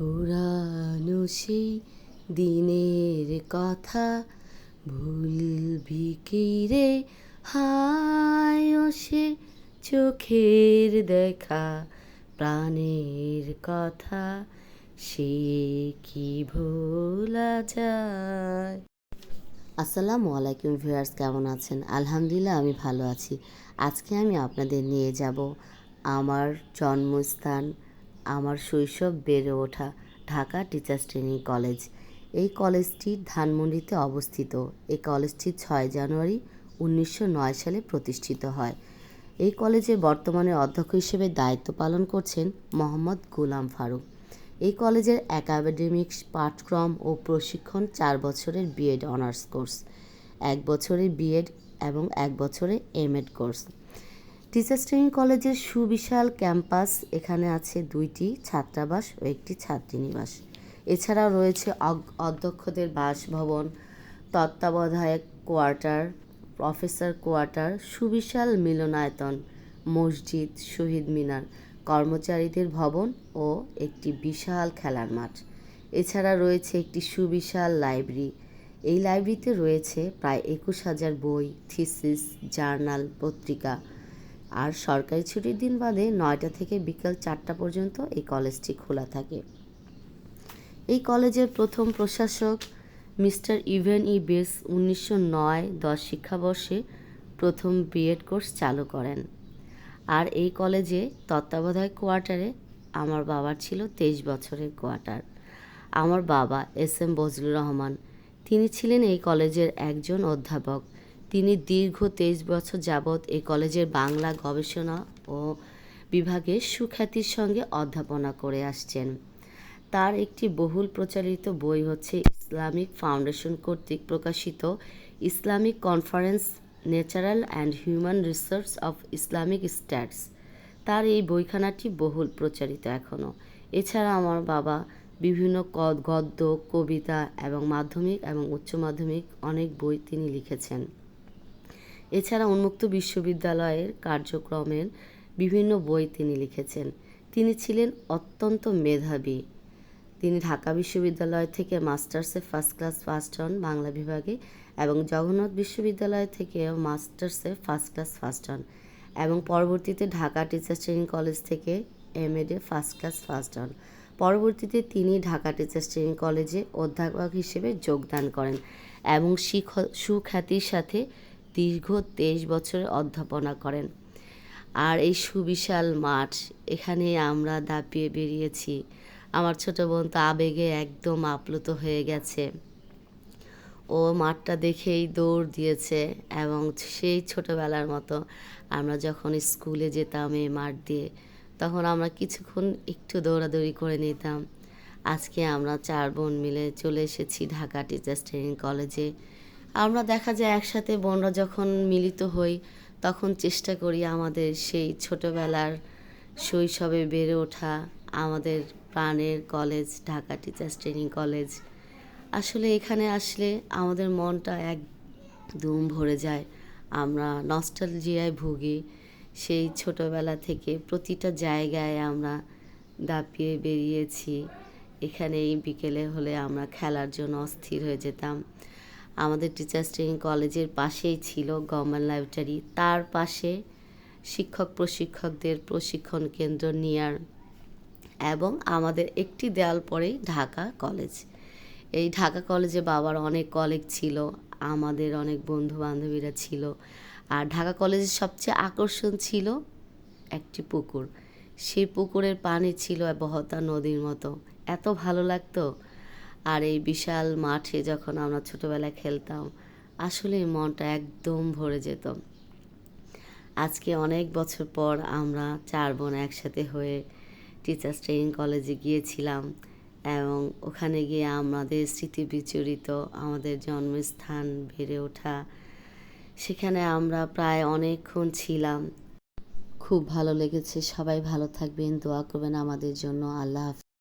পুরানো সেই দিনের কথা ভুলবি কি রে? হায় সে চোখের দেখা প্রাণের কথা, সে কি ভোলা যায়? আসসালামু আলাইকুম ভিউয়ার্স, কেমন আছেন? আলহামদুলিল্লাহ, আমি ভালো আছি। আজকে আমি আপনাদের নিয়ে যাব আমার জন্মস্থান আমার শৈশব বেড়ে ওঠা ঢাকা টিচার্স ট্রেনিং কলেজ। এই কলেজটি ধানমন্ডিতে অবস্থিত। এই কলেজটি ছয় জানুয়ারি উনিশশো নয় সালে প্রতিষ্ঠিত হয়। এই কলেজে বর্তমানে অধ্যক্ষ হিসেবে দায়িত্ব পালন করছেন মোহাম্মদ গোলাম ফারুক। এই কলেজের একাডেমিক পাঠক্রম ও প্রশিক্ষণ চার বছরের বিএড অনার্স কোর্স, এক বছরের বিএড এবং এক বছরের এমএড কোর্স। টিচার্স ট্রেনিং কলেজের সুবিশাল ক্যাম্পাস, এখানে আছে দুইটি ছাত্রাবাস ও একটি ছাত্রীনিবাস এছাড়াও রয়েছে অধ্যক্ষদের বাসভবন, তত্ত্বাবধায়ক কোয়ার্টার, প্রফেসর কোয়ার্টার, সুবিশাল মিলনায়তন, মসজিদ, শহীদ মিনার, কর্মচারীদের ভবন ও একটি বিশাল খেলার মাঠ। এছাড়া রয়েছে একটি সুবিশাল লাইব্রেরি। এই লাইব্রেরিতে রয়েছে প্রায় একুশ হাজার বই, থিসিস, জার্নাল, পত্রিকা আর সরকারি ছুটির দিন বাদে নয়টা থেকে বিকাল চারটা পর্যন্ত এই কলেজটি খোলা থাকে। এই কলেজের প্রথম প্রশাসক মিস্টার ইভেন ই বেস উনিশশো নয় দশ শিক্ষাবর্ষে প্রথম বিএড কোর্স চালু করেন। আর এই কলেজে তত্ত্বাবধায়ক কোয়ার্টারে আমার বাবার ছিল তেইশ বছরের কোয়ার্টার। আমার বাবা এস এম বজলুর রহমান। তিনি ছিলেন এই কলেজের একজন অধ্যাপক। তিনি দীর্ঘ তেইশ বছর যাবৎ এই কলেজের বাংলা গবেষণা ও বিভাগে সুখ্যাতির সঙ্গে অধ্যাপনা করে আসছেন। তার একটি বহুল প্রচারিত বই হচ্ছে ইসলামিক ফাউন্ডেশন কর্তৃক প্রকাশিত Islamic conference, natural and human research of Islamic stats. তার এই বইখানাটি বহুল প্রচারিত এখনও এছাড়া আমার বাবা বিভিন্ন গদ্য, কবিতা এবং মাধ্যমিক এবং উচ্চ মাধ্যমিক অনেক বই তিনি লিখেছেন। এছাড়া উন্মুক্ত বিশ্ববিদ্যালয়ের কার্যক্রমের বিভিন্ন বই তিনি লিখেছেন। তিনি ছিলেন অত্যন্ত মেধাবী। তিনি ঢাকা বিশ্ববিদ্যালয় থেকে মাস্টার্সে ফার্স্ট ক্লাস, ফার্স্ট হন বাংলা বিভাগে এবং জগন্নাথ বিশ্ববিদ্যালয় থেকেও মাস্টার্সে ফার্স্ট ক্লাস, ফার্স্ট হন এবং পরবর্তীতে ঢাকা টিচার্স ট্রেনিং কলেজ থেকে এম এডে ফার্স্ট ক্লাস, ফার্স্ট হন পরবর্তীতে তিনি ঢাকা টিচার্স ট্রেনিং কলেজে অধ্যাপক হিসেবে যোগদান করেন এবং সুখ্যাতির সাথে দীর্ঘ তেইশ বছর অধ্যাপনা করেন। আর এই সুবিশাল মাঠ, এখানে আমরা দাপিয়ে বেরিয়েছি। আমার ছোট বোন তো আবেগে একদম আপ্লুত হয়ে গেছে। ও মাঠটা দেখেই দৌড় দিয়েছে এবং সেই ছোটোবেলার মতো আমরা যখন স্কুলে যেতাম এই মাঠ দিয়ে, তখন আমরা কিছুক্ষণ একটু দৌড়াদৌড়ি করে নিতাম। আজকে আমরা চার বোন মিলে চলে এসেছি ঢাকা টিচার্স ট্রেনিং কলেজে। আমরা দেখা যায় একসাথে বোনরা যখন মিলিত হই, তখন চেষ্টা করি আমাদের সেই ছোটোবেলার শৈশবে বেড়ে ওঠা আমাদের প্রাণের college, Dhaka teachers training college. আসলে এখানে আসলে আমাদের মনটা একদম ভরে যায়। আমরা নস্টালজিয়ায় ভুগি। সেই ছোটোবেলা থেকে প্রতিটা জায়গায় আমরা দাপিয়ে বেরিয়েছি। এখানে এই বিকেলে হলে আমরা খেলার জন্য অস্থির হয়ে যেতাম। আমাদের টিচার্স ট্রেনিং কলেজের পাশেই ছিল গভর্নমেন্ট লাইব্রেরি তার পাশে শিক্ষক প্রশিক্ষকদের প্রশিক্ষণ কেন্দ্র নিয়ার এবং আমাদের একটি দেয়াল পরেই ঢাকা কলেজ এই ঢাকা কলেজে বাবার অনেক কলেজ ছিল, আমাদের অনেক বন্ধু বান্ধবীরা ছিল। আর ঢাকা কলেজের সবচেয়ে আকর্ষণ ছিল একটি পুকুর। সেই পুকুরের পানি ছিল বহতা নদীর মতো। এত ভালো লাগতো আর এই বিশাল মাঠে যখন আমরা ছোটোবেলায় খেলতাম, আসলে মনটা একদম ভরে যেত। আজকে অনেক বছর পর আমরা চার বোন একসাথে হয়ে টিচার্স ট্রেনিং কলেজে গিয়েছিলাম এবং ওখানে গিয়ে আমাদের স্মৃতি বিচরিত, আমাদের জন্মস্থান বেড়ে ওঠা। সেখানে আমরা প্রায় অনেকক্ষণ ছিলাম। খুব ভালো লেগেছে। সবাই ভালো থাকবেন, দোয়া করবেন আমাদের জন্য। আল্লাহ